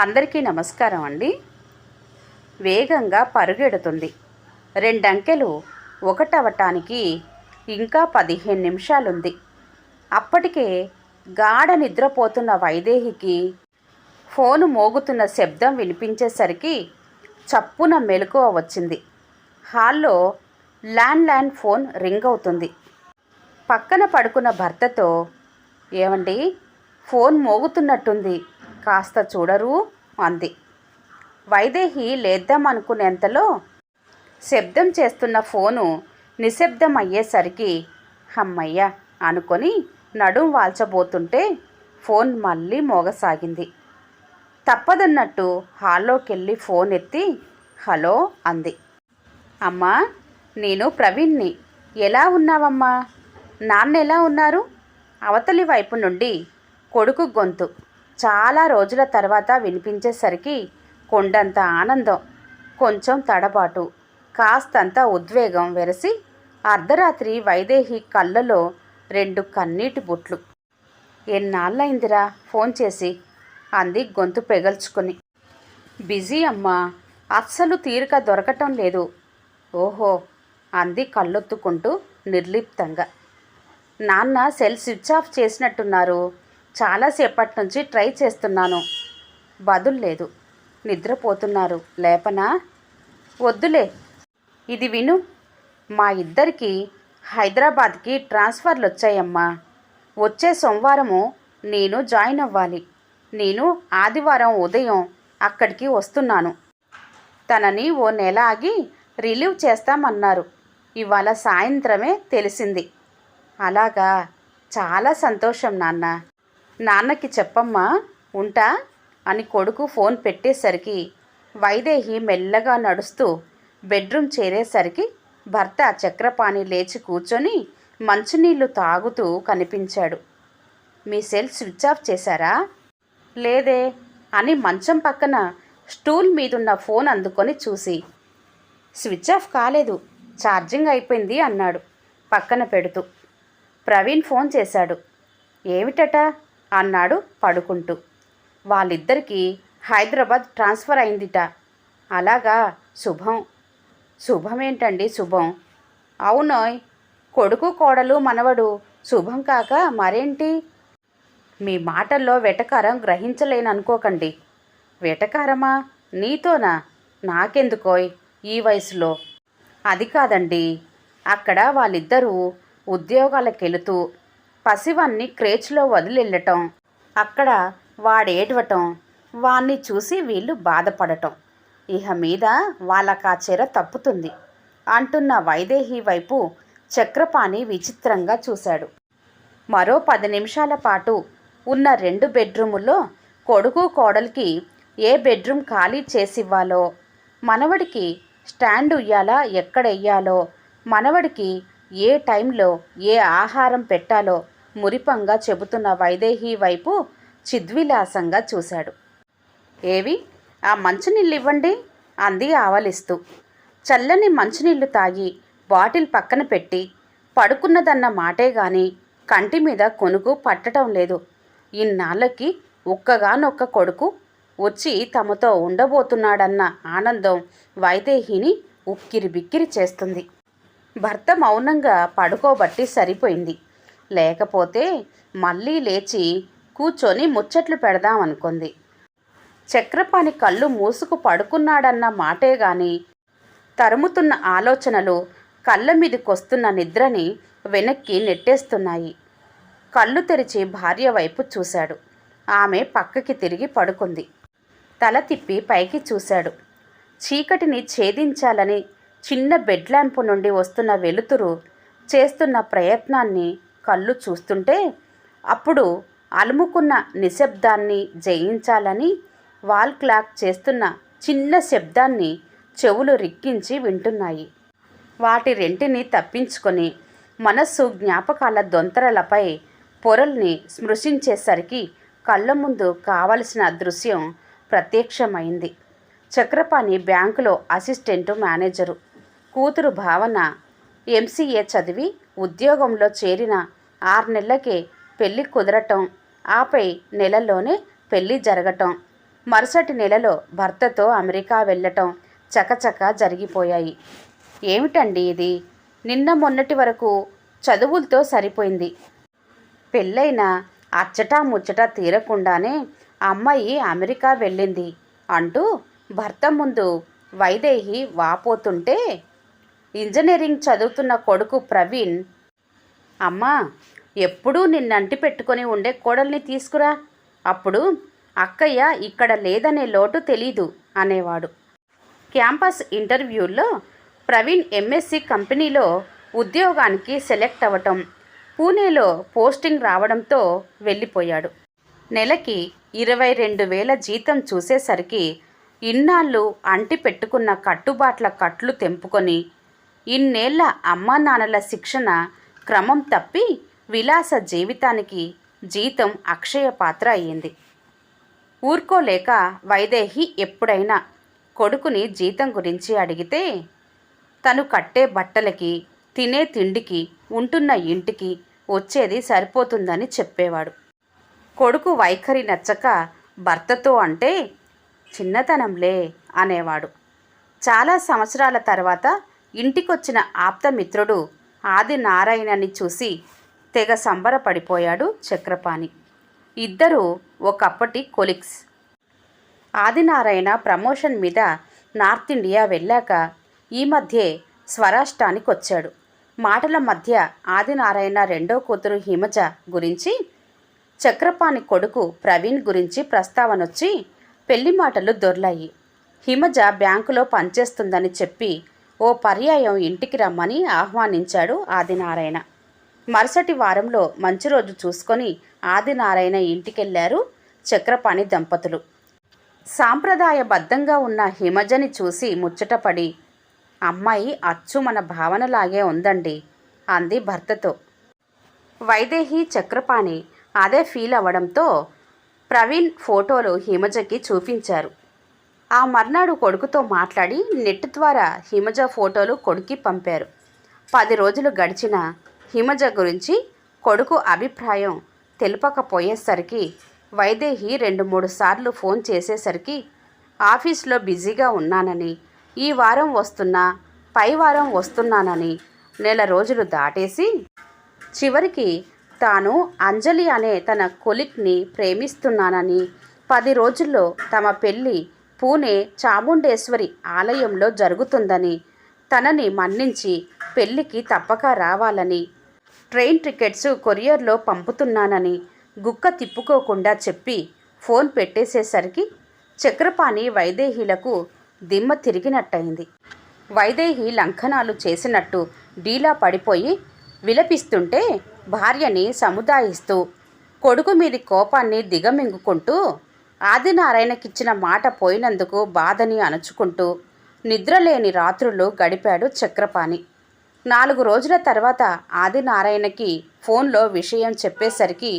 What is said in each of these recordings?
అందరికీ నమస్కారం అండి. వేగంగా పరుగెడుతుంది. రెండంకెలు ఒకటవటానికి ఇంకా పదిహేను నిమిషాలుంది. అప్పటికే గాఢ నిద్రపోతున్న వైదేహికి ఫోను మోగుతున్న శబ్దం వినిపించేసరికి చప్పున మెలకువ వచ్చింది. హాల్లో ల్యాండ్ లైన్ ఫోన్ రింగ్ అవుతుంది పక్కన పడుకున్న భర్తతో ఏమండి? ఫోన్ మోగుతున్నట్టుంది. కాస్త చూడరు అంది. వైదేహి లేద్దామనుకునేంతలో శబ్దం చేస్తున్న ఫోను నిశ్శబ్దం అయ్యేసరికి అమ్మయ్య అనుకొని నడుం వాల్చబోతుంటే ఫోన్ మళ్ళీ మోగసాగింది. తప్పదన్నట్టు హాల్లోకి వెళ్ళి ఫోన్ ఎత్తి హలో అంది. అమ్మా నేను ప్రవీణ్ని. ఎలా ఉన్నావమ్మా? నాన్న ఎలా ఉన్నారు? అవతలి వైపు నుండి కొడుకు గొంతు. చాలా రోజుల తర్వాత వినిపించేసరికి కొండంత ఆనందం కొంచెం తడబాటు కాస్తంత ఉద్వేగం వెరసి అర్ధరాత్రి వైదేహి కళ్ళలో రెండు కన్నీటి బుట్లు. ఎన్నాళ్ళైందిరా ఫోన్ చేసి? అంది గొంతు పెగల్చుకుని. బిజీ అమ్మా అస్సలు తీరిక దొరకటం లేదు. ఓహో అంది కళ్ళొత్తుకుంటూ నిర్లిప్తంగా. నాన్న సెల్ స్విచ్ ఆఫ్ చేసినట్టున్నారు. చాలాసేపటి నుంచి ట్రై చేస్తున్నాను. బదులు లేదు. నిద్రపోతున్నారు. లేపనా? వద్దులే. ఇది విను. మా ఇద్దరికి హైదరాబాద్కి ట్రాన్స్ఫర్లు వచ్చాయమ్మా వచ్చే సోమవారము నేను జాయిన్ అవ్వాలి. నేను ఆదివారం ఉదయం అక్కడికి వస్తున్నాను. తనని ఓ నెల ఆగి రిలీవ్ చేస్తామన్నారు. ఇవాళ సాయంత్రమే తెలిసింది. అలాగా? చాలా సంతోషం నాన్న. నాన్నకి చెప్పమ్మా ఉంటా అని కొడుకు ఫోన్ పెట్టేసరికి వైదేహి మెల్లగా నడుస్తూ బెడ్రూమ్ చేరేసరికి భర్త చక్రపాణి లేచి కూర్చొని మంచినీళ్ళు తాగుతూ కనిపించాడు. మీ సెల్ స్విచ్ ఆఫ్ చేశారా? లేదే అని మంచం పక్కన స్టూల్ మీదున్న ఫోన్ అందుకొని చూసి స్విచ్ ఆఫ్ కాలేదు ఛార్జింగ్ అయిపోయింది అన్నాడు పక్కన పెడుతూ. ప్రవీణ్ ఫోన్ చేశాడు ఏమిటట? అన్నాడు పడుకుంటూ. వాళ్ళిద్దరికీ హైదరాబాద్ ట్రాన్స్ఫర్ అయిందిట. అలాగా శుభం. శుభమేంటండి శుభం? అవునోయ్ కొడుకు కోడలు మనవడు శుభం కాక మరేంటి? మీ మాటల్లో వెటకారం గ్రహించలేననుకోకండి. వెటకారమా? నీతోనా? నాకెందుకోయ్ ఈ వయసులో? అది కాదండి. అక్కడ వాళ్ళిద్దరూ ఉద్యోగాలకెళుతూ పసివాన్ని క్రేచ్లో వదిలెళ్ళటం అక్కడ వాడేడవటం. వాణ్ణి చూసి వీళ్ళు బాధపడటం. ఇహ మీద వాళ్ళకా చెర తప్పుతుంది. అంటున్న వైదేహి వైపు చక్రపాణి విచిత్రంగా చూశాడు. మరో పది నిమిషాల పాటు ఉన్న రెండు బెడ్రూముల్లో కొడుకు కోడలికి ఏ బెడ్రూమ్ ఖాళీ చేసివ్వాలో మనవడికి స్టాండ్ ఉయ్యాలా ఎక్కడెయ్యాలో మనవడికి ఏ టైంలో ఏ ఆహారం పెట్టాలో మురిపంగా చెబుతున్న వైదేహి వైపు చిద్విలాసంగా చూశాడు. ఏవి? ఆ మంచినీళ్ళు ఇవ్వండి అంది ఆవలిస్తూ. చల్లని మంచినీళ్ళు తాగి బాటిల్ పక్కన పెట్టి పడుకున్నదన్న మాటే గాని కంటి మీద కొనుకు పట్టడం లేదు. ఇన్నాళ్ళకి ఒక్కగానొక్క కొడుకు వచ్చి తమతో ఉండబోతున్నాడన్న ఆనందం వైదేహిని ఉక్కిరి బిక్కిరి చేస్తుంది. భర్త మౌనంగా పడుకోబట్టి సరిపోయింది. లేకపోతే మళ్ళీ లేచి కూర్చొని ముచ్చట్లు పెడదామనుకుంది. చక్రపాణి కళ్ళు మూసుకు పడుకున్నాడన్న మాటే గాని తరుముతున్న ఆలోచనలు కళ్ళ మీదకొస్తున్న నిద్రని వెనక్కి నెట్టేస్తున్నాయి. కళ్ళు తెరిచి భార్య వైపు చూశాడు. ఆమె పక్కకి తిరిగి పడుకుంది. తల తిప్పి పైకి చూశాడు. చీకటిని ఛేదించాలని చిన్న బెడ్ ల్యాంపు నుండి వస్తున్న వెలుతురు చేస్తున్న ప్రయత్నాన్ని కళ్ళు చూస్తుంటే అప్పుడు అలుముకున్న నిశ్శబ్దాన్ని జయించాలని వాల్ క్లాక్ చేస్తున్న చిన్న శబ్దాన్ని చెవులు రిక్కించి వింటున్నాయి. వాటి రెంటిని తప్పించుకొని మనస్సు జ్ఞాపకాల దొంతరలపై పొరల్ని స్మృశించేసరికి కళ్ళ ముందు కావలసిన దృశ్యం ప్రత్యక్షమైంది. చక్రపాణి బ్యాంకులో అసిస్టెంటు మేనేజరు. కూతురు భావన ఎంసీఏ చదివి ఉద్యోగంలో చేరిన ఆరు నెలలకి పెళ్ళి కుదరటం. ఆపై నెలలోనే పెళ్ళి జరగటం. మరుసటి నెలలో భర్తతో అమెరికా వెళ్ళటం చకచక జరిగిపోయాయి. ఏమిటండి ఇది? నిన్న మొన్నటి వరకు చదువులతో సరిపోయింది. పెళ్ళైన అచ్చటా ముచ్చట తీరకుండానే అమ్మాయి అమెరికా వెళ్ళింది అంటూ భర్త ముందు వైదేహి వాపోతుంటే ఇంజనీరింగ్ చదువుతున్న కొడుకు ప్రవీణ్ అమ్మా ఎప్పుడూ నిన్నంటి పెట్టుకొని ఉండే కోడల్ని తీసుకురా. అప్పుడు అక్కయ్య ఇక్కడ లేదనే లోటు తెలీదు అనేవాడు. క్యాంపస్ ఇంటర్వ్యూల్లో ప్రవీణ్ ఎంఎస్సి కంపెనీలో ఉద్యోగానికి సెలెక్ట్ అవ్వటం పూణేలో పోస్టింగ్ రావడంతో వెళ్ళిపోయాడు. నెలకి ఇరవై రెండు వేల జీతం చూసేసరికి ఇన్నాళ్ళు అంటి పెట్టుకున్న కట్టుబాట్ల కట్లు తెంపుకొని ఇన్నేళ్ళ అమ్మా నాన్నల శిక్షణ క్రమం తప్పి విలాస జీవితానికి జీతం అక్షయ పాత్ర అయ్యింది. ఊరుకోలేక వైదేహి ఎప్పుడైనా కొడుకుని జీతం గురించి అడిగితే తను కట్టే బట్టలకి తినే తిండికి ఉంటున్న ఇంటికి వచ్చేది సరిపోతుందని చెప్పేవాడు. కొడుకు వైఖరి నచ్చక భర్తతో అంటే చిన్నతనంలే అనేవాడు. చాలా సంవత్సరాల తర్వాత ఇంటికొచ్చిన ఆప్తమిత్రుడు ఆది నారాయణని చూసి తెగ సంబరపడిపోయాడు చక్రపాణి. ఇద్దరూ ఒకప్పటి కొలిక్స్ ఆదినారాయణ ప్రమోషన్ మీద నార్త్ ఇండియా వెళ్ళాక ఈ మధ్యే స్వరాష్ట్రానికి వచ్చాడు మాటల మధ్య ఆదినారాయణ రెండో కూతురు హిమజ గురించి చక్రపాణి కొడుకు ప్రవీణ్ గురించి ప్రస్తావనొచ్చి పెళ్ళి మాటలు దొర్లాయి. హిమజ బ్యాంకులో పనిచేస్తుందని చెప్పి ఓ పర్యాయం ఇంటికి రమ్మని ఆహ్వానించాడు ఆదినారాయణ. మరుసటి వారంలో మంచి రోజు చూసుకొని ఆదినారాయణ ఇంటికెళ్ళారు చక్రపాణి దంపతులు. సాంప్రదాయబద్ధంగా ఉన్న హిమజని చూసి ముచ్చటపడి అమ్మాయి అచ్చు మన భావనలాగే ఉందండి అంది భర్తతో. వైదేహి చక్రపాణి అదే ఫీల్ అవ్వడంతో ప్రవీణ్ ఫోటోలు హిమజకి చూపించారు. ఆ మర్నాడు కొడుకుతో మాట్లాడి నెట్ ద్వారా హిమజ ఫోటోలు కొడుక్కి పంపారు. పది రోజులు గడిచిన హిమజ గురించి కొడుకు అభిప్రాయం తెలుపకపోయేసరికి వైదేహి రెండు మూడు సార్లు ఫోన్ చేసేసరికి ఆఫీస్లో బిజీగా ఉన్నానని ఈ వారం వస్తున్నా పై వారం వస్తున్నానని నెల రోజులు దాటేసి చివరికి తాను అంజలి అనే తన కొలిక్ని ప్రేమిస్తున్నానని పది రోజుల్లో తమ పెళ్ళి పూణే చాముండేశ్వరి ఆలయంలో జరుగుతుందని తనని మన్నించి పెళ్ళికి తప్పక రావాలని ట్రైన్ టికెట్స్ కొరియర్లో పంపుతున్నానని గుక్క తిప్పుకోకుండా చెప్పి ఫోన్ పెట్టేసేసరికి చక్రపాణి వైదేహీలకు దిమ్మ తిరిగినట్టయింది. వైదేహి లంఘనాలు చేసినట్టు డీలా పడిపోయి విలపిస్తుంటే భార్యని సముదాయిస్తూ కొడుకు మీది కోపాన్ని దిగమింగుకుంటూ ఆదినారాయణకిచ్చిన మాట పోయినందుకు బాధని అణుచుకుంటూ నిద్రలేని రాత్రులు గడిపాడు చక్రపాణి. నాలుగు రోజుల తర్వాత ఆదినారాయణకి ఫోన్లో విషయం చెప్పేసరికి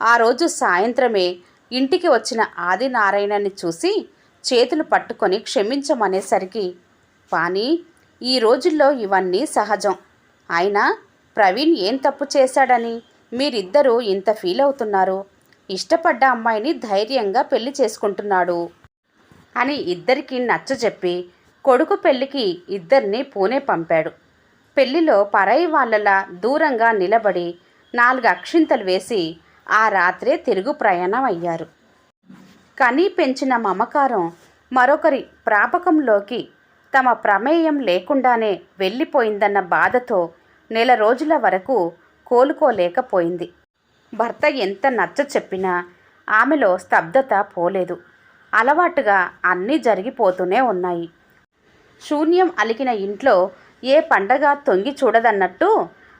ఆ రోజు సాయంత్రమే ఇంటికి వచ్చిన ఆదినారాయణని చూసి చేతులు పట్టుకొని క్షమించమనేసరికి పానీ ఈ రోజుల్లో ఇవన్నీ సహజం. అయినా ప్రవీణ్ ఏం తప్పు చేశాడని? మీరిద్దరూ ఇంత ఫీల్ అవుతున్నారు. ఇష్టపడ్డ అమ్మాయిని ధైర్యంగా పెళ్ళి చేసుకుంటున్నాడు అని ఇద్దరికి నచ్చజెప్పి కొడుకు పెళ్ళికి ఇద్దరిని పూణే పంపాడు. పెళ్ళిలో పరాయి వాళ్ళలా దూరంగా నిలబడి నాలుగు అక్షింతలు వేసి ఆ రాత్రే తిరుగు ప్రయాణం అయ్యారు. కనీ పెంచిన మమకారం మరొకరి ప్రాపకంలోకి తమ ప్రమేయం లేకుండానే వెళ్ళిపోయిందన్న బాధతో నెల రోజుల వరకు కోలుకోలేకపోయింది. భర్త ఎంత నచ్చ చెప్పినా ఆమెలో స్తబ్దత పోలేదు. అలవాటుగా అన్నీ జరిగిపోతూనే ఉన్నాయి. శూన్యం అలికిన ఇంట్లో ఏ పండగ తొంగి చూడదన్నట్టు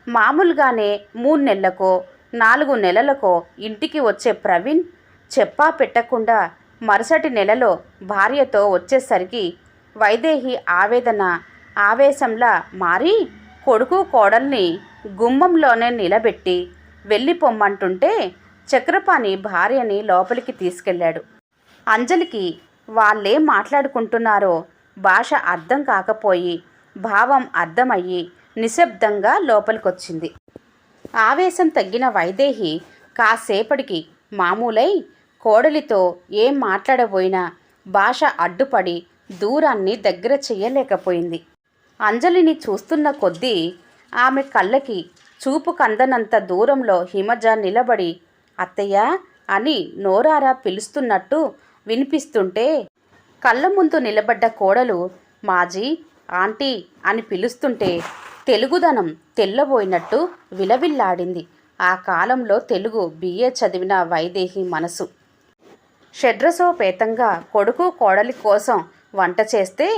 మామూలుగానే మూడు నెలలకో నాలుగు నెలలకో ఇంటికి వచ్చే ప్రవీణ్ చెప్పా పెట్టకుండా మరుసటి నెలలో భార్యతో వచ్చేసరికి వైదేహి ఆవేదన ఆవేశంలా మారి కొడుకు కోడల్ని గుమ్మంలోనే నిలబెట్టి వెళ్ళిపోమ్మంటుంటే చక్రపాణి భార్యని లోపలికి తీసుకెళ్ళాడు. అంజలికి వాళ్ళేం మాట్లాడుకుంటున్నారో భాష అర్థం కాకపోయి భావం అర్థమయ్యి నిశ్శబ్దంగా లోపలికొచ్చింది. ఆవేశం తగ్గిన వైదేహి కాసేపటికి మామూలై కోడలితో ఏం మాట్లాడబోయినా భాష అడ్డుపడి దూరాన్ని దగ్గర చేయలేకపోయింది అంజలిని చూస్తున్న కొద్దీ ఆమె కళ్ళకి చూపు కందనంత దూరంలో హిమజ నిలబడి అత్తయ్య అని నోరారా పిలుస్తున్నట్టు వినిపిస్తుంటే కళ్ళ ముందు నిలబడ్డ కోడలు మాజీ ఆంటీ అని పిలుస్తుంటే తెలుగుదనం తెల్లబోయినట్టు విలవిల్లాడింది. ఆ కాలంలో తెలుగు బిఏ చదివిన వైదేహి మనసు. షడ్రసోపేతంగా కొడుకు కోడలి కోసం వంట చేస్తే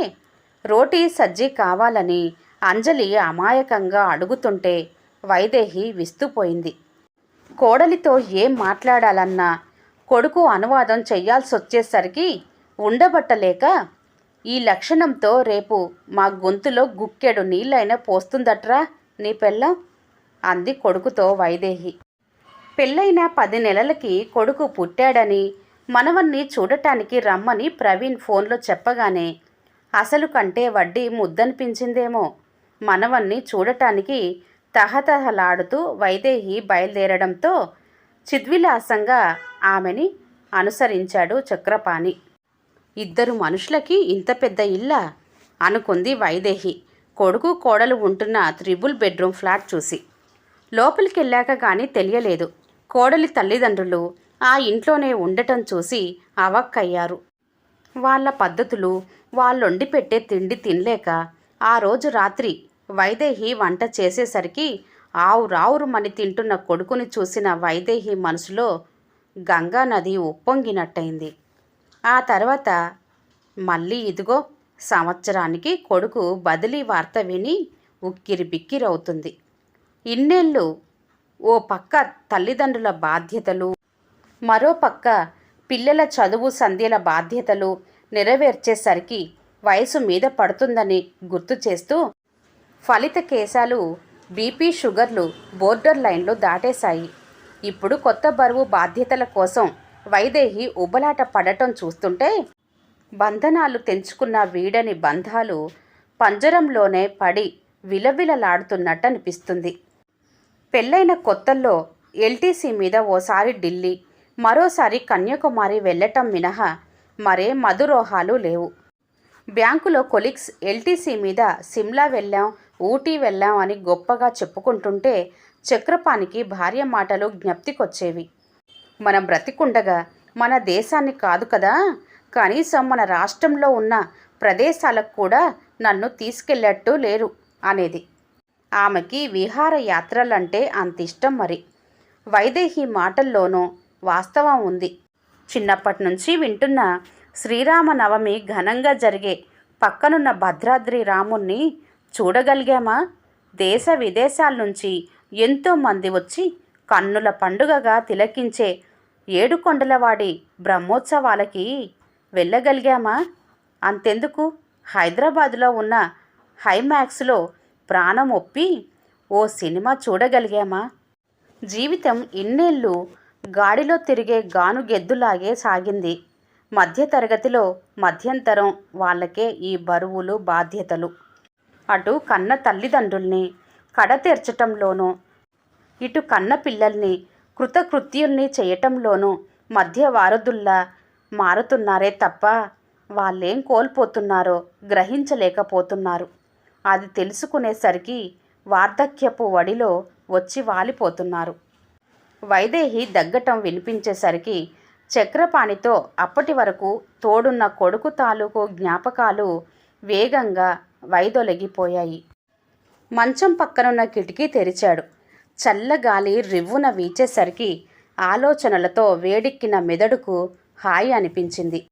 రోటీ సజ్జీ కావాలని అంజలి అమాయకంగా అడుగుతుంటే వైదేహి విస్తుపోయింది. కోడలితో ఏం మాట్లాడాలన్నా కొడుకు అనువాదం చెయ్యాల్సొచ్చేసరికి ఉండబట్టలేక ఈ లక్షణంతో రేపు మా గొంతులో గుక్కెడు నీళ్ళైనా పోస్తుందట్రా నీ పెళ్ళం? అంది కొడుకుతో వైదేహి. పెళ్ళైన పది నెలలకి కొడుకు పుట్టాడని మనవన్ని చూడటానికి రమ్మని ప్రవీణ్ ఫోన్లో చెప్పగానే అసలు కంటే వడ్డీ ముద్దనిపించిందేమో. మనవన్ని చూడటానికి తహతహలాడుతూ వైదేహి బయలుదేరడంతో చిద్విలాసంగా ఆమెని అనుసరించాడు చక్రపాణి. ఇద్దరు మనుషులకి ఇంత పెద్ద ఇల్లా? అనుకుంది వైదేహి. కొడుకు కోడలు ఉంటున్న త్రిబుల్ బెడ్రూమ్ ఫ్లాట్ చూసి. లోపలికి వెళ్ళాక కానీ తెలియలేదు. కోడలి తల్లిదండ్రులు ఆ ఇంట్లోనే ఉండటం చూసి అవక్కయ్యారు. వాళ్ళ పద్ధతులు వాళ్ళొండి పెట్టే తిండి తినలేక ఆ రోజు రాత్రి వైదేహి వంట చేసేసరికి ఆవు మని తింటున్న కొడుకుని చూసిన వైదేహి మనసులో గంగా నది ఉప్పొంగినట్టయింది. ఆ తర్వాత మళ్ళీ ఇదిగో సంవత్సరానికి కొడుకు బదిలీ వార్త విని ఉక్కిరి బిక్కిరవుతుంది ఇన్నేళ్ళు ఓ పక్క తల్లిదండ్రుల బాధ్యతలు మరో పక్క పిల్లల చదువు సంధ్యల బాధ్యతలు నెరవేర్చేసరికి వయసు మీద పడుతుందని గుర్తు చేస్తూ ఫలిత కేశాలు బీపీ షుగర్లు బోర్డర్ లైన్లు దాటేశాయి. ఇప్పుడు కొత్త బరువు బాధ్యతల కోసం వైదేహి ఉబలాట పడటం చూస్తుంటే బంధనాలు తెంచుకున్న వీడని బంధాలు పంజరంలోనే పడి విలవిలలాడుతున్నట్టు అనిపిస్తుంది పెళ్ళైన కొత్తల్లో ఎల్టీసీ మీద ఓసారి ఢిల్లీ మరోసారి కన్యాకుమారి వెళ్ళటం మినహా మరే మధురోహాలు లేవు. బ్యాంకులో కొలిక్స్ ఎల్టీసీ మీద సిమ్లా వెళ్ళాం ఊటీ వెళ్ళాం అని గొప్పగా చెప్పుకుంటుంటే చక్రపానికి భార్య మాటలు జ్ఞప్తికొచ్చేవి. మనం బ్రతికుండగా మన దేశాన్ని కాదు కదా. కనీసం మన రాష్ట్రంలో ఉన్న ప్రదేశాలకు కూడా నన్ను తీసుకెళ్ళట్టు లేరు అనేది. ఆమెకి విహార యాత్రలంటే అంత ఇష్టం మరి. వైదేహి మాటల్లోనూ వాస్తవం ఉంది. చిన్నప్పటి నుంచి వింటున్న శ్రీరామనవమి ఘనంగా జరిగే పక్కనున్న భద్రాద్రి రాముణ్ణి చూడగలిగామా? దేశ విదేశాల నుంచి ఎంతోమంది వచ్చి కన్నుల పండుగగా తిలకించే ఏడుకొండలవాడి బ్రహ్మోత్సవాలకి వెళ్ళగలిగామా? అంతెందుకు? హైదరాబాదులో ఉన్న హైమాక్స్లో ప్రాణం ఒప్పి ఓ సినిమా చూడగలిగామా? జీవితం ఇన్నేళ్ళు గాడిలో తిరిగే గానుగెద్దులాగే సాగింది. మధ్యతరగతిలో మధ్యంతరం వాళ్ళకే ఈ బరువులు బాధ్యతలు. అటు కన్న తల్లిదండ్రుల్ని కడతీర్చటంలోనూ ఇటు కన్న పిల్లల్ని కృతకృత్యుల్ని చేయటంలోనూ మధ్య వారధుల్లా మారుతున్నారే తప్ప వాళ్ళేం కోల్పోతున్నారో గ్రహించలేకపోతున్నారు. అది తెలుసుకునేసరికి వార్ధక్యపు వడిలో వచ్చి వాలిపోతున్నారు. వైదేహి దగ్గటం వినిపించేసరికి చక్రపాణితో అప్పటి వరకు తోడున్న కొడుకు తాలూకు జ్ఞాపకాలు వేగంగా వైదొలగిపోయాయి. మంచం పక్కనున్న కిటికీ తెరిచాడు. చల్లగాలి రివ్వున వీచేసరికి ఆలోచనలతో వేడెక్కిన మెదడుకు హాయి అనిపించింది.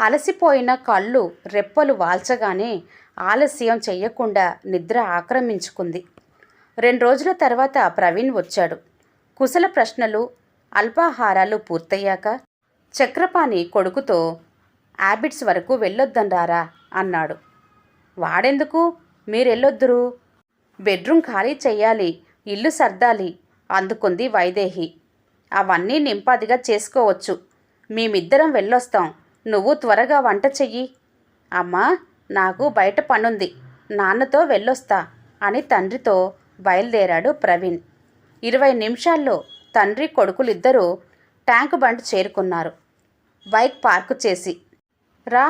అలసిపోయిన కళ్ళు రెప్పలు వాల్చగానే ఆలస్యం చెయ్యకుండా నిద్ర ఆక్రమించుకుంది. రెండు రోజుల తర్వాత ప్రవీణ్ వచ్చాడు. కుశల ప్రశ్నలు అల్పాహారాలు పూర్తయ్యాక చక్రపాణి కొడుకుతో యాబిట్స్ వరకు వెళ్ళొద్దండారా అన్నాడు. వాడెందుకు? మీరెళ్ళొద్దురు. బెడ్రూమ్ ఖాళీ చెయ్యాలి. ఇల్లు సర్దాలి అందుకుంది వైదేహి. అవన్నీ నింపాదిగా చేసుకోవచ్చు. మేమిద్దరం వెళ్ళొస్తాం. నువ్వు త్వరగా వంట చెయ్యి. అమ్మా నాకు బయట పనుంది. నాన్నతో వెళ్ళొస్తా అని తండ్రితో బయలుదేరాడు ప్రవీణ్. ఇరవై నిమిషాల్లో తండ్రి కొడుకులిద్దరూ ట్యాంక్ బండ్ చేరుకున్నారు. బైక్ పార్కు చేసి రా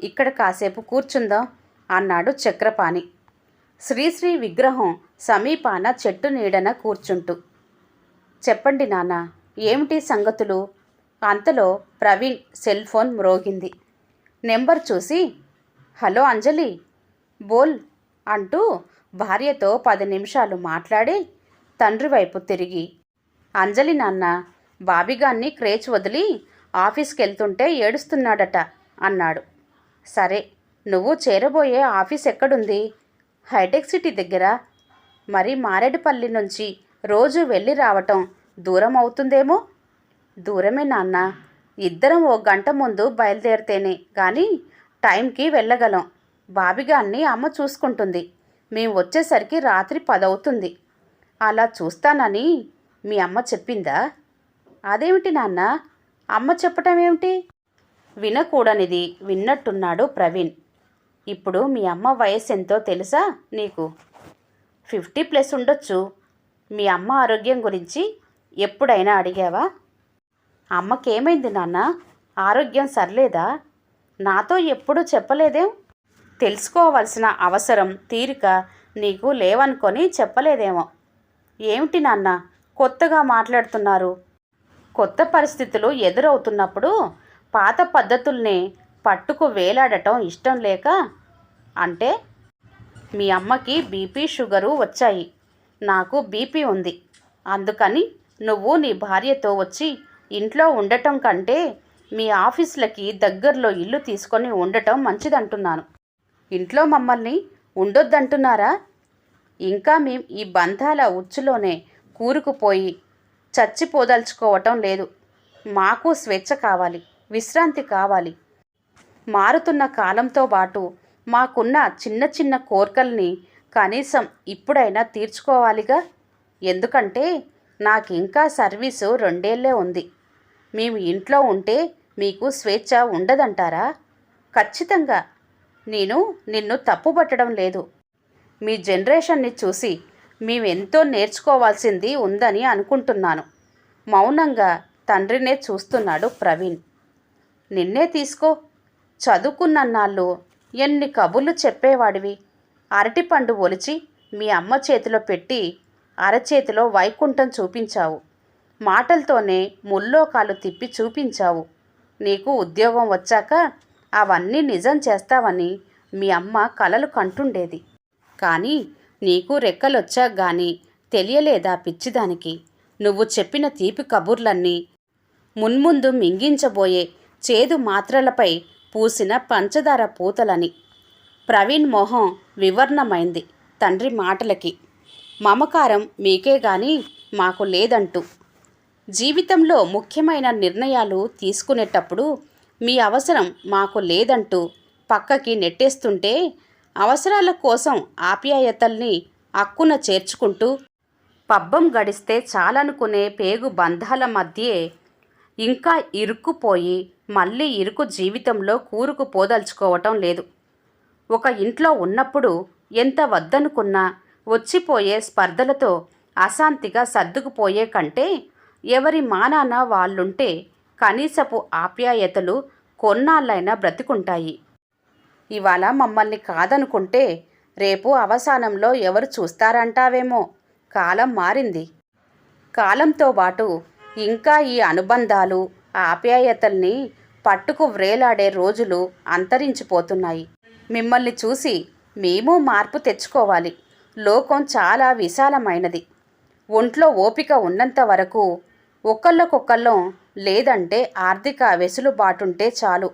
ఇక్కడ కాసేపు కూర్చుందాం అన్నాడు చక్రపాణి. శ్రీశ్రీ విగ్రహం సమీపాన చెట్టు నీడన కూర్చుంటూ. చెప్పండి నాన్న ఏమిటి సంగతులు? అంతలో ప్రవీణ్ సెల్ ఫోన్ మ్రోగింది. నెంబర్ చూసి హలో అంజలి బోల్ అంటూ భార్యతో పది నిమిషాలు మాట్లాడి తండ్రి వైపు తిరిగి అంజలి నాన్న బాబిగాన్ని క్రేచ్ వదిలి ఆఫీస్కి వెళ్తుంటే ఏడుస్తున్నాడట అన్నాడు. సరే నువ్వు చేరబోయే ఆఫీస్ ఎక్కడుంది? హైటెక్ సిటీ దగ్గర మరి మారేడుపల్లి నుంచి రోజు వెళ్ళి రావటం దూరం అవుతుందేమో? దూరమే నాన్న. ఇద్దరం ఓ గంట ముందు బయలుదేరితేనే కానీ టైంకి వెళ్ళగలం. బాబిగాన్ని అమ్మ చూసుకుంటుంది. మేము వచ్చేసరికి రాత్రి పదవుతుంది. అలా చూస్తానని మీ అమ్మ చెప్పిందా? అదేమిటి నాన్న? అమ్మ చెప్పటం ఏమిటి వినకూడనిది విన్నట్టున్నాడు ప్రవీణ్. ఇప్పుడు మీ అమ్మ వయసు ఎంతో తెలుసా నీకు? ఫిఫ్టీ ప్లస్ ఉండొచ్చు. మీ అమ్మ ఆరోగ్యం గురించి ఎప్పుడైనా అడిగావా? అమ్మకేమైంది నాన్న? ఆరోగ్యం సర్లేదా? నాతో ఎప్పుడూ చెప్పలేదేం? తెలుసుకోవాల్సిన అవసరం తీరిక నీకు లేవనుకొని చెప్పలేదేమో. ఏమిటి నాన్న? కొత్తగా మాట్లాడుతున్నారు. కొత్త పరిస్థితులు ఎదురవుతున్నప్పుడు పాత పద్ధతుల్ని పట్టుకు వేలాడటం ఇష్టం లేక అంటే మీ అమ్మకి బీపీ షుగరు వచ్చాయి. నాకు బీపీ ఉంది. అందుకని నువ్వు నీ భార్యతో వచ్చి ఇంట్లో ఉండటం కంటే మీ ఆఫీసులకి దగ్గరలో ఇల్లు తీసుకొని ఉండటం మంచిదంటున్నాను. ఇంట్లో మమ్మల్ని ఉండొద్దంటున్నారా? ఇంకా మేం ఈ బంధాల ఉచ్చులోనే కూరుకుపోయి చచ్చిపోదలుచుకోవటం లేదు. మాకు స్వేచ్ఛ కావాలి. విశ్రాంతి కావాలి. మారుతున్న కాలంతో పాటు మాకున్న చిన్న చిన్న కోరికల్ని కనీసం ఇప్పుడైనా తీర్చుకోవాలిగా? ఎందుకంటే నాకు ఇంకా సర్వీసు రెండేళ్ళే ఉంది. మేము ఇంట్లో ఉంటే మీకు స్వేచ్ఛ ఉండదంటారా? ఖచ్చితంగా. నేను నిన్ను తప్పుపట్టడం లేదు. మీ జనరేషన్ని చూసి మేమెంతో నేర్చుకోవాల్సింది ఉందని అనుకుంటున్నాను. మౌనంగా తండ్రినే చూస్తున్నాడు ప్రవీణ్. నిన్నే తీసుకో. చదువుకున్నన్నాళ్ళు ఎన్ని కబుర్లు చెప్పేవాడివి? అరటిపండు ఒలిచి మీ అమ్మ చేతిలో పెట్టి అరచేతిలో వైకుంఠం చూపించావు. మాటలతోనే ముల్లోకాలు తిప్పి చూపించావు. నీకు ఉద్యోగం వచ్చాక అవన్నీ నిజం చేస్తావని మీ అమ్మ కలలు కంటుండేది. కానీ నీకు రెక్కలొచ్చాక గాని తెలియలేదా పిచ్చిదానికి? నువ్వు చెప్పిన తీపి కబుర్లన్నీ మున్ముందు మింగించబోయే చేదు మాత్రలపై పూసిన పంచదార పూతలని. ప్రవీణ్ మొహం వివర్ణమైంది తండ్రి మాటలకి. మమకారం మీకే గాని మాకు లేదంటూ. జీవితంలో ముఖ్యమైన నిర్ణయాలు తీసుకునేటప్పుడు మీ అవసరం మాకు లేదంటూ పక్కకి నెట్టేస్తుంటే అవసరాల కోసం ఆప్యాయతల్ని అక్కున చేర్చుకుంటూ పబ్బం గడిస్తే చాలనుకునే పేగు బంధాల మధ్యే ఇంకా ఇరుక్కుపోయి మళ్ళీ ఇరుకు జీవితంలో కూరుకుపోదలుచుకోవటం లేదు. ఒక ఇంట్లో ఉన్నప్పుడు ఎంత వద్దనుకున్నా వచ్చిపోయే స్పర్ధలతో అశాంతిగా సర్దుకుపోయే కంటే ఎవరి మానాన వాళ్ళుంటే కనీసపు ఆప్యాయతలు కొన్నాళ్ళైనా బ్రతికుంటాయి. ఇవాళ మమ్మల్ని కాదనుకుంటే రేపు అవసానంలో ఎవరు చూస్తారంటావేమో? కాలం మారింది. కాలంతో పాటు ఇంకా ఈ అనుబంధాలు ఆప్యాయతల్ని పట్టుకు వ్రేలాడే రోజులు అంతరించిపోతున్నాయి. మిమ్మల్ని చూసి మేము మార్పు తెచ్చుకోవాలి. లోకం చాలా విశాలమైనది. ఒంట్లో ఓపిక ఉన్నంత వరకు ఒకళ్ళకొకళ్ళం లేదంటే ఆర్థిక వెసులుబాటుంటే చాలు.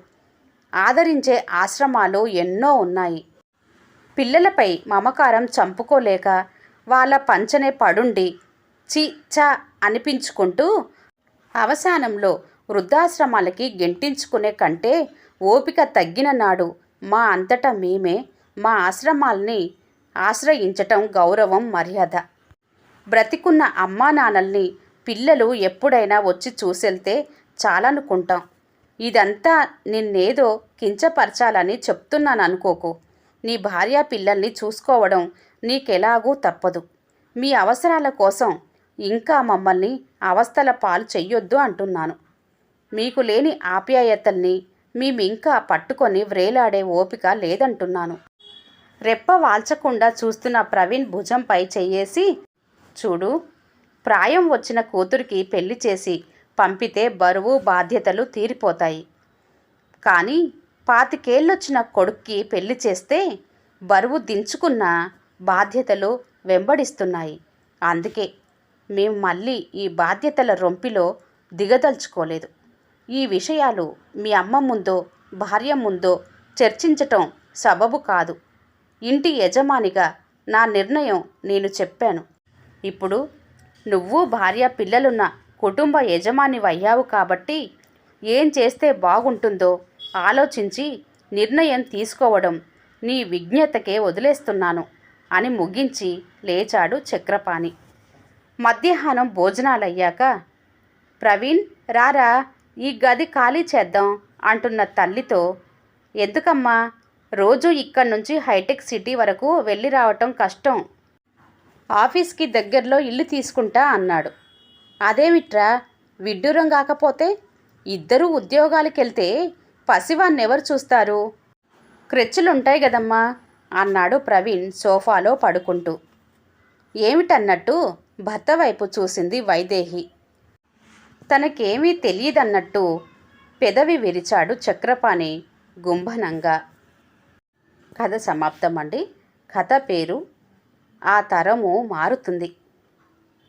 ఆదరించే ఆశ్రమాలు ఎన్నో ఉన్నాయి. పిల్లలపై మమకారం చంపుకోలేక వాళ్ళ పంచనే పడుండి చి చ అనిపించుకుంటూ అవసానంలో వృద్ధాశ్రమాలకి గెంటించుకునే కంటే ఓపిక తగ్గిన నాడు మా అంతటా మేమే మా ఆశ్రమాల్ని ఆశ్రయించటం గౌరవం మర్యాద. బ్రతికున్న అమ్మా నాన్నల్ని పిల్లలు ఎప్పుడైనా వచ్చి చూసెళ్తే చాలనుకుంటాం. ఇదంతా నిన్నేదో కించపరచాలని చెప్తున్నాను అనుకోకు నీ భార్య పిల్లల్ని చూసుకోవడం నీకెలాగూ తప్పదు. మీ అవసరాల కోసం ఇంకా మమ్మల్ని అవస్థల పాలు చెయ్యొద్దు అంటున్నాను. మీకు లేని ఆప్యాయతల్ని మేమింకా పట్టుకొని వ్రేలాడే ఓపిక లేదంటున్నాను. రెప్ప వాల్చకుండా చూస్తున్న ప్రవీణ్ భుజంపై చెయ్యేసి చూడు ప్రాయం వచ్చిన కూతురికి పెళ్ళి చేసి పంపితే బరువు బాధ్యతలు తీరిపోతాయి. కానీ పాతికేళ్ళొచ్చిన కొడుక్కి పెళ్ళి చేస్తే బరువు దించుకున్న బాధ్యతలు వెంబడిస్తున్నాయి. అందుకే మేము మళ్ళీ ఈ బాధ్యతల రొంపిలో దిగదలుచుకోలేదు. ఈ విషయాలు మీ అమ్మ ముందో భార్య ముందో చర్చించటం సబబు కాదు. ఇంటి యజమానిగా నా నిర్ణయం నేను చెప్పాను. ఇప్పుడు నువ్వు భార్య పిల్లలున్న కుటుంబ యజమాని అయ్యావు కాబట్టి ఏం చేస్తే బాగుంటుందో ఆలోచించి నిర్ణయం తీసుకోవడం నీ విజ్ఞతకే వదిలేస్తున్నాను అని ముగించి లేచాడు చక్రపాణి. మధ్యాహ్నం భోజనాలయ్యాక ప్రవీణ్ రారా ఈ గది ఖాళీ చేద్దాం అంటున్న తల్లితో ఎందుకమ్మా రోజు ఇక్కడి నుంచి హైటెక్ సిటీ వరకు వెళ్ళి రావటం కష్టం. ఆఫీస్కి దగ్గరలో ఇల్లు తీసుకుంటా అన్నాడు. అదేమిట్రా విడ్డూరం కాకపోతే ఇద్దరూ ఉద్యోగాలకెళ్తే పసివాన్ని ఎవరు చూస్తారు? క్రెచ్చులుంటాయి కదమ్మా అన్నాడు ప్రవీణ్ సోఫాలో పడుకుంటూ. ఏమిటన్నట్టు భర్త వైపు చూసింది వైదేహి. తనకేమీ తెలియదన్నట్టు పెదవి విరిచాడు చక్రపాణి గుంభనంగా. కథ సమాప్తం అండి కథ పేరు ఆ తరము మారుతుంది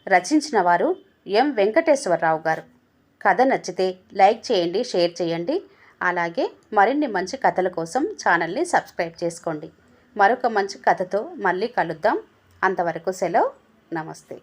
రచించిన వారు ఎం. వెంకటేశ్వరరావు గారు. కథ నచ్చితే లైక్ చేయండి షేర్ చేయండి. అలాగే మరిన్ని మంచి కథల కోసం ఛానల్ని సబ్స్క్రైబ్ చేసుకోండి. మరొక మంచి కథతో మళ్ళీ కలుద్దాం. అంతవరకు సెలవు. నమస్తే.